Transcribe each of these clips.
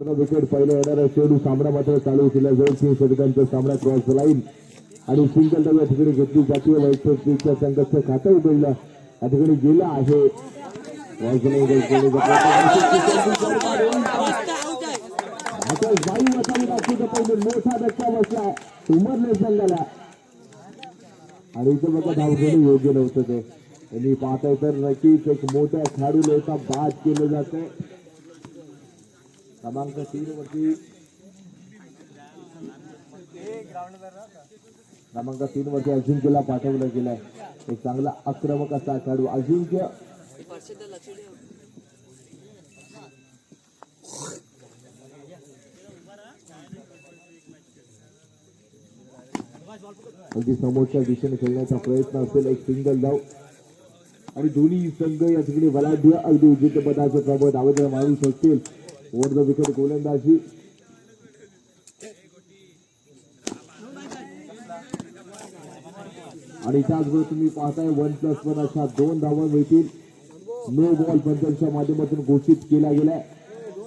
Wicket पहिला येणारा चेंडू सामना मात्र चालू केला. जाईल तीन षटकांचा सामना क्रॉस लाईन आणि सिंगल डाव या ठिकाणी घेतली. जाते वैष्णवच्या संघाचं खातं उघडलं. या ठिकाणी गेलं आहे. आता वायू असावी लागते पहिले मोठा धक्का बसला. उमरले संघाला. आणि इथं बघा धाव घेणं योग्य नव्हतं ते. त्यांनी पाहताय तर नक्कीच एक मोठ्या खेळाडूला एका बाद केलं जातंय. क्रमांक तीन वरती क्रमांक तीन वरती अजिंक्यला पाठवलं गेलंय. एक चांगला आक्रमक असा खेळाडू. अजिंक्य अगदी समोरच्या दिशेने खेळण्याचा प्रयत्न असेल. एक सिंगल धाव आणि दोन्ही संघ या ठिकाणी बलाढ्य अगदी विजेतेपदाचं प्रबळ दावेदार मारू शकतील. ओव्हर द विकेट गोलंदाजी. आणि त्याचबरोबर तुम्ही पाहताय वन प्लस वन अशा दोन धावा मिळतील. नो बॉल पंचांच्या माध्यमातून घोषित केला गेलाय.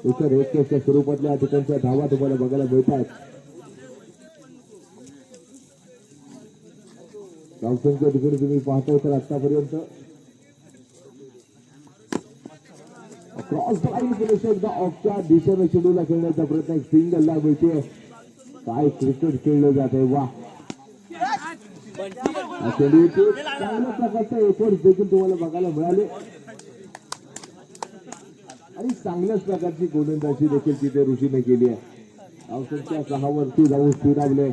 इतर एकच्या स्वरूपातल्या ठिकाणच्या धावा तुम्हाला बघायला मिळत आहेत धावसंख्या ठिकाणी तुम्ही पाहताय तर आतापर्यंत क्रॉस लाईन एकदा ऑफच्या दिशेने चेंडूला खेळण्याचा प्रयत्न एक सिंगल ला मिळते. काय क्रिकेट खेळलं जात आहे. वा. चेंडू चांगल्या प्रकारचा एफर्ट देखील तुम्हाला बघायला मिळाले. आणि चांगल्याच प्रकारची गोलंदाजी देखील तिथे ऋषीने केली आहे. अवसरच्या सहा वरती जाऊन स्थिरावले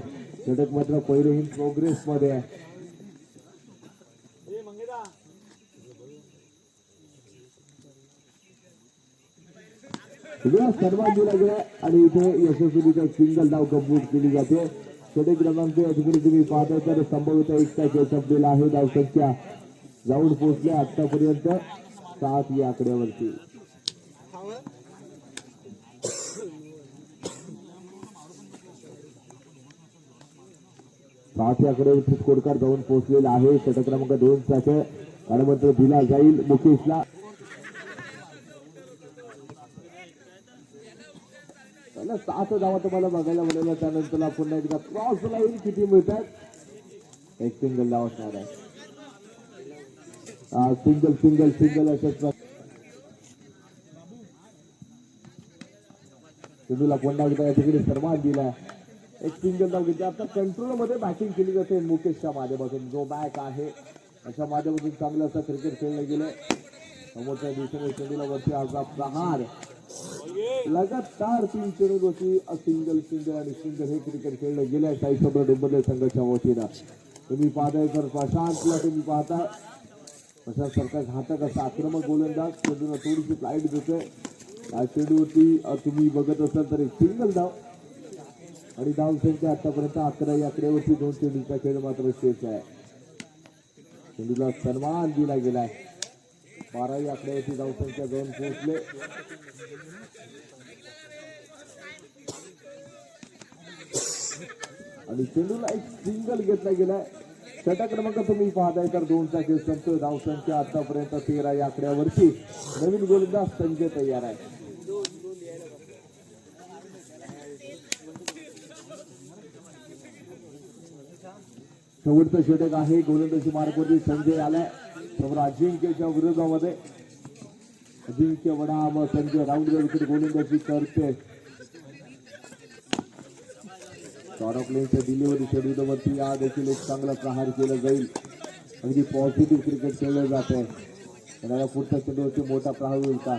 षटक मात्र पहिले इन प्रोग्रेस मध्ये आहे. सगळं सर्वात दिला गेला आणि इथे यशस्वीचा सिंगल डाव कंप्लीट केली जाते. छोटे क्रमांक या ठिकाणी तुम्ही पाहता तर संभवित एकटा केचप दिला आहे. धाव संख्या जाऊन पोहोचल्या आतापर्यंत सात या आकड्यावरती. सात या आकड्यावरती स्कोरकार जाऊन पोहोचलेला आहे. षटक क्रमांक दोन साठी मात्र दिला जाईल. मुकेशला सात धावा तुम्हाला बघायला मिळाल्या त्यानंतर क्रॉस लाईन किती एक सिंगल धाव असणार आहे सिंगल सिंगल सिंगल अशाच सिंधूला पुन्हा दिला? एक सिंगल धाव घेतली. आता कंट्रोल मध्ये बॅटिंग केली जाते. मुकेशच्या माध्यमातून जो बॅक आहे, अशा माध्यमातून चांगलं असं क्रिकेट खेळलं गेलं समोरच्या दिवसाने चेंडूला वरती अर्धा प्रहार. लगातार तीन चेंडूवरती सिंगल सिंगल आणि सिंगल हे क्रिकेट खेळलं. गेल्या साई सब्र डुंबरले संघाच्या वतीनं. तुम्ही पाहताय तर प्रशांतला तुम्ही पाहता. प्रशांत सरकार घातक असा आक्रमक गोलंदाज. चेंडूला थोडीशी फ्लाईट देतोय. या चेंडूवरती तुम्ही बघत असाल तर एक सिंगल धाव आणि धाव संख्या आतापर्यंत अकरा या दोन चेंडूचा खेळ मात्र शेष आहे. चेंडूला सन्मान दिला गेलाय. बारावी आकड्यावरती धावसंख्या जाऊन पोहोचले. आणि चेंडूला एक सिंगल घेतला गेलाय. षटक क्रमांक तुम्ही पाहताय तर दोनचा खेळ संपतोय. धावसंख्या आतापर्यंत तेरा या आकड्यावरती नवीन गोलंदाज संजय तयार आहे. शेवटचं षटक आहे. गोलंदाजी मार्गवरती संजय आलाय. समोर अजिंक्यच्या विरोधामध्ये अजिंक्य वडा व संजय राऊंड गोलंदाजी करते. शॉर्ट डिलिव्हरी शेड्यूलवरती या देखील एक चांगला प्रहार केला जाईल. अगदी पॉझिटिव्ह क्रिकेट खेळलं जात आहे. पुढच्या चेंडूवरती मोठा प्रहार होईल का?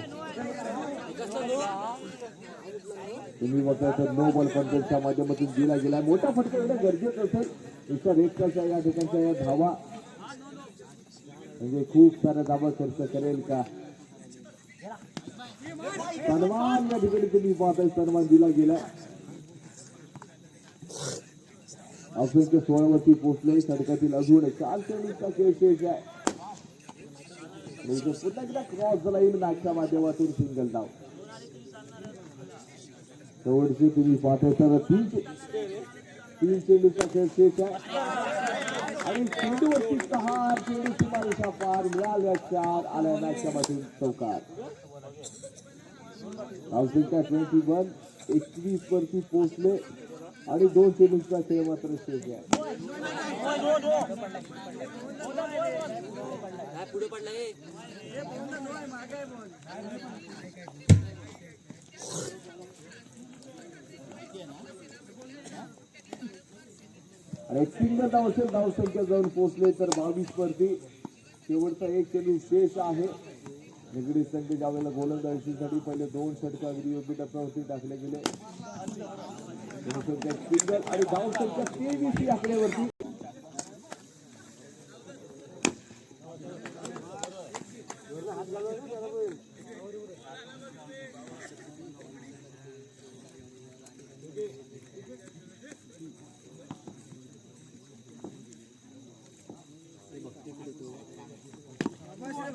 तुम्ही बघताय तर नो बॉल कंट्रोलच्या माध्यमातून दिला गेला मोठा फटका एवढा गरजेचं असेल. इतर एकच्या या ठिकाणच्या या धावा. म्हणजे खूप साऱ्या दाबा खर्च करेल का? सन्मान या ठिकाणी तुम्ही पाहताय सन्मान दिला गेला. अफजलच्या सोळावरती पोहोचले सडकातील अजून चार चेंडूचा खेळ शेष आहे. आणि पुन्हा एकदा क्रॉस झाला येईल नागच्या माध्यमातून सिंगल डाव तुम्ही पाहताय तर तीन चे- तीन चेंडूचा खेळ शेष आहे. आणि चेंडूवरती सहा चेंडू मारुषा पार मिळाल्या चार आल्या मॅचच्या मधून चौकार धावसंख्या ट्वेंटी वन एकवीस वरती पोहोचले आणि दोन चेंडूचा खेळ मात्र शेष आहे आणि सिंगल धावसेल धावसंख्या जाऊन पोहोचले तर बावीस वरती शेवटचा एक चेंडू शेष आहे. निगडी संघ ज्यावेळेला गोलंदाजीसाठी पहिले दोन षटक अगदी योग्य टप्प्यावरती टाकले गेले सिंगल आणि धावसंख्या तेवीस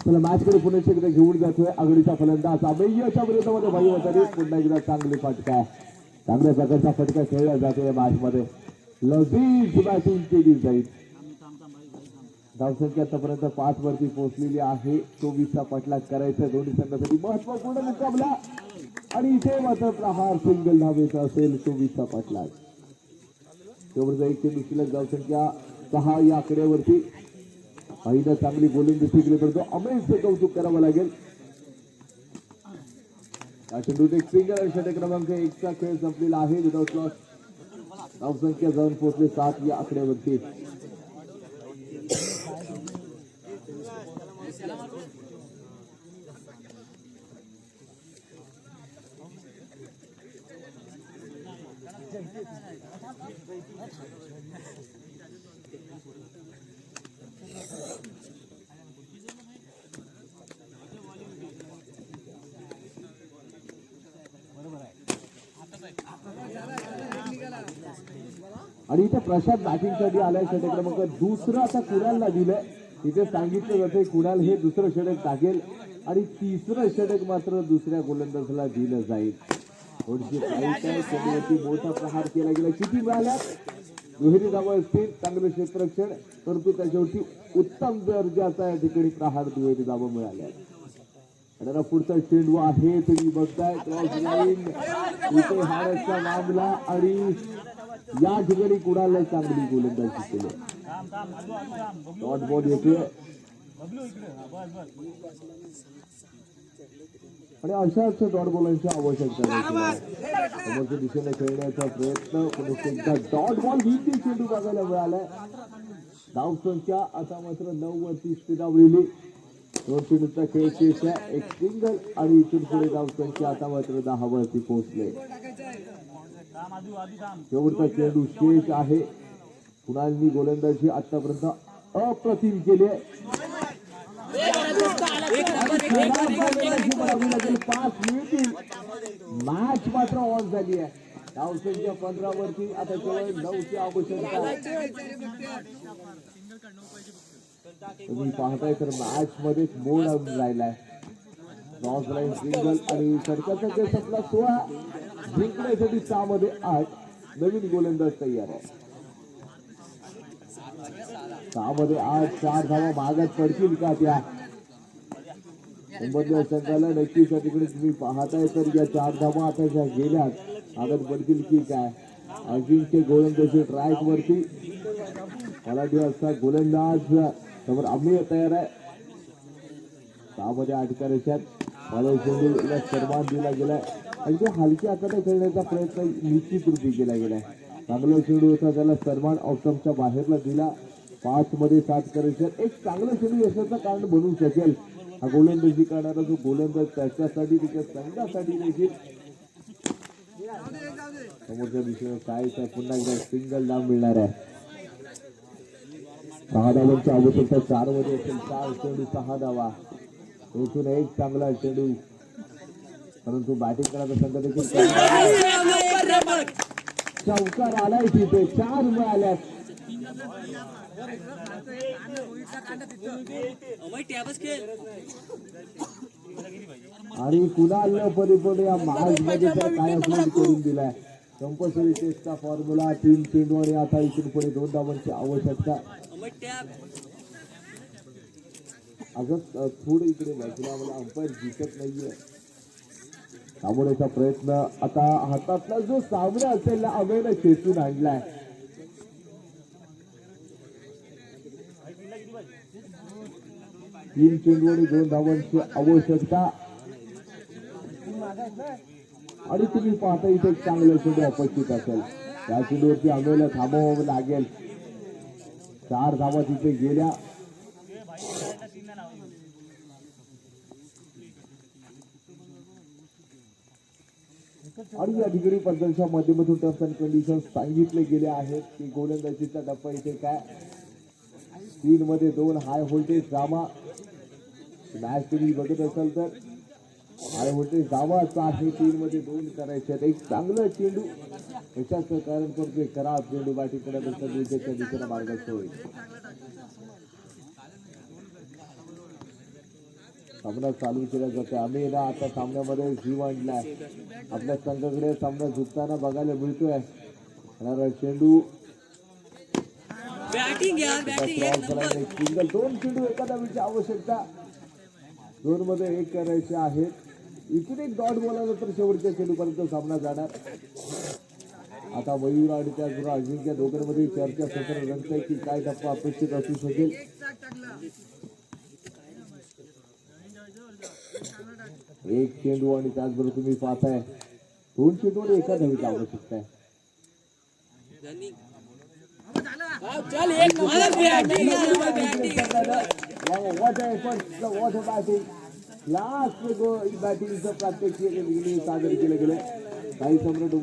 चला मॅच कडे पुन्हा एकदा घेऊन जातोय आघाडीचा फलंदाज अमेयच्या विरोधामध्ये भाई वसाने पुन्हा एकदा चांगली फटका. चांगल्या प्रकारचा फटका खेळला जातोय या मॅच मध्ये लजीज बॅटिंग केली जाईल. धावसंख्या आतापर्यंत पाच वरती पोहोचलेली आहे. चोवीसचा पटला करायचा दोन्ही संघासाठी. महत्त्वपूर्ण मुकाबला. आणि इथे मात्र प्रहार सिंगल धावेचा असेल चोवीसचा पटला. तेवढं एक चेंडू शिल्लक धावसंख्या सहा या आकड्यावरती. पहिलं चांगली गोलंदाजी केली तर तो अमेजचं कौतुक करावं लागेल. या एक सिंगल षटक क्रमांक एकचा खेळ संपलेला आहे. विदाउट लॉस धावसंख्या जाऊन पोहोचले सात या आकड्यावरती. आणि इथे प्रशांत बॅटिंगसाठी आलाय षटक क्रमांक दुसरं आता कुणालला दिलंय? तिथे सांगितलं जाते कुणाल हे दुसरं षटक टाकेल आणि तिसरं षटक मात्र दुसऱ्या गोलंदाजाला दिलं जाईल. थोडीशी मोठा प्रहार केला गेला. किती मिळाल्या दुहेरी धावा असतील चांगलं क्षेत्ररक्षण परंतु त्याच्यावरती उत्तम दर्जाचा या ठिकाणी प्रहार दुहेरी धावा मिळाल्या. आणि पुढचा चेंडू आहे तुम्ही बघताय क्रॉस लाईन इथे हाराचा मामला आणि या ठिकाणी कुणाला चांगली गोलंदाजी केली डॉट बॉल येते आणि अशा डॉट बॉलांची आवश्यकता समोरच्या दिशेने खेळण्याचा प्रयत्न एकदा डॉट बॉल ही चेंडू बघायला मिळालाय धाव संख्या आता मात्र नऊ वरती स्थिरावलेली दोन चेंडूचा खेळ शेष आहे एक सिंगल आणि इथून पुढे धाव संख्या आता मात्र दहा वरती पोहोचले. शेवटचा चेंडू शेष आहे. कुणालनी गोलंदाजी आतापर्यंत अप्रतिम केली आहे. पाच मिळतील मॅच मात्र ऑन झाली आहे. धावसंख्या पंधरा वरती आता केवळ नऊची आवश्यकता तुम्ही पाहताय तर मॅच मध्येच मोड आणून राहिलाय. क्रॉस लाईन सिंगल आणि सरकारचा खेळ संपला सोळा. जिंकण्यासाठी सहा मध्ये आठ. नवीन गोलंदाज तयार आहे. सहा मध्ये आठ चार धावा मागात पडतील का त्या? संबंध संघाला नक्कीच या ठिकाणी तुम्ही पाहताय. तर या चार धावा आता ज्या गेल्यात मागात पडतील की काय? अजिंक्य गोलंदाजी ट्रॅक वरती मराठी असता गोलंदाज समोर आम्ही तयार आहे. सहामध्ये आठ करायच्यात मला चेंडूला सर्वात दिला गेला आणि ते हलक्या हाताने खेळण्याचा प्रयत्न निश्चित रूपी केला गेलाय चांगला चेंडू होता त्याला सर्वान ऑप्शनच्या बाहेरला दिला पाच मध्ये सात करायचं एक चांगलं चेंडू यशाचं कारण बनू शकेल हा गोलंदाजी करणारा जो गोलंदाज त्याच्यासाठी त्याच्या संघासाठी देखील समोरच्या दिशेने काय पुन्हा एकदा सिंगल नाम मिळणार आहे सहा धावांच्या अगोदर चारमध्ये असेल चार चेंडू सहा धावा इथून एक चांगला चेंडू परंतु बॅटिंग करण्याचा संघ देखील चौकार आलाय तिथे. चार खेळ आणि कुणाल परिपूर्ण या महाजमध्ये तर काय अपलोड करून दिलाय? कंपल्सरी टेस्टचा फॉर्म्युला तीन चेंडू आणि आता इथून पुढे दोन धावांची आवश्यकता. अजून अगं थोडं इकडे बाजूला मला अंपायर दिसत नाहीये. थांबवण्याचा प्रयत्न. आता हातातला जो सामना असेल ना अमेनं खेचून आणलाय. तीन चेंडू आणि दोन धावांची आवश्यकता. आणि तुम्ही पाहता इथे चांगलं चेंडू अपेक्षित असेल. त्या चेंडूवरती अभयला थांबवावं लागेल. चार धावा तिथे गेल्या. आणि या ठिकाणी पद्धतीच्या माध्यमातून टर्म्स अँड कंडिशन सांगितले गेले आहेत की गोलंदाजीचा टप्पा इथे काय? तीन मध्ये दोन हाय व्होल्टेज ड्रामा मॅच तुम्ही बघत असाल तर हाय व्होल्टेज धावाचा आहे. तीन मध्ये दोन करायचे आहेत. एक चांगलं चेंडू. याच्याच कारण करतोय खराब चेंडू. बॅटिंग करण्यापेक्षा विकेटच्या दिशेला मार्गस्थ होईल. सामना चालू केला जातो. आम्ही ना आता सामन्यामध्ये जीव आणलाय आपल्या संघाकडे सामना झुकताना बघायला मिळतोय. चेंडू. सिंगल दोन चेंडू एका धावीची आवश्यकता. दोन मध्ये एक करायचे आहेत इथून एक डॉट बोलायला तर शेवटच्या चेंडूपर्यंत सामना जाणार. आता मयूर आणि त्याचबरोबर अजिंक्य दोघांमध्ये चर्चा सत्र रंगताय की काय टप्पा अपेक्षित असू शकेल. एक चेंडू आणि त्याचबरोबर तुम्ही पाहताय दोन चेंडूवर एका धावीची आवश्यकता शकताय. लास्ट बॅटिंगचं प्रात्यक्षिक सादर केलं गेलं. काही सम्राट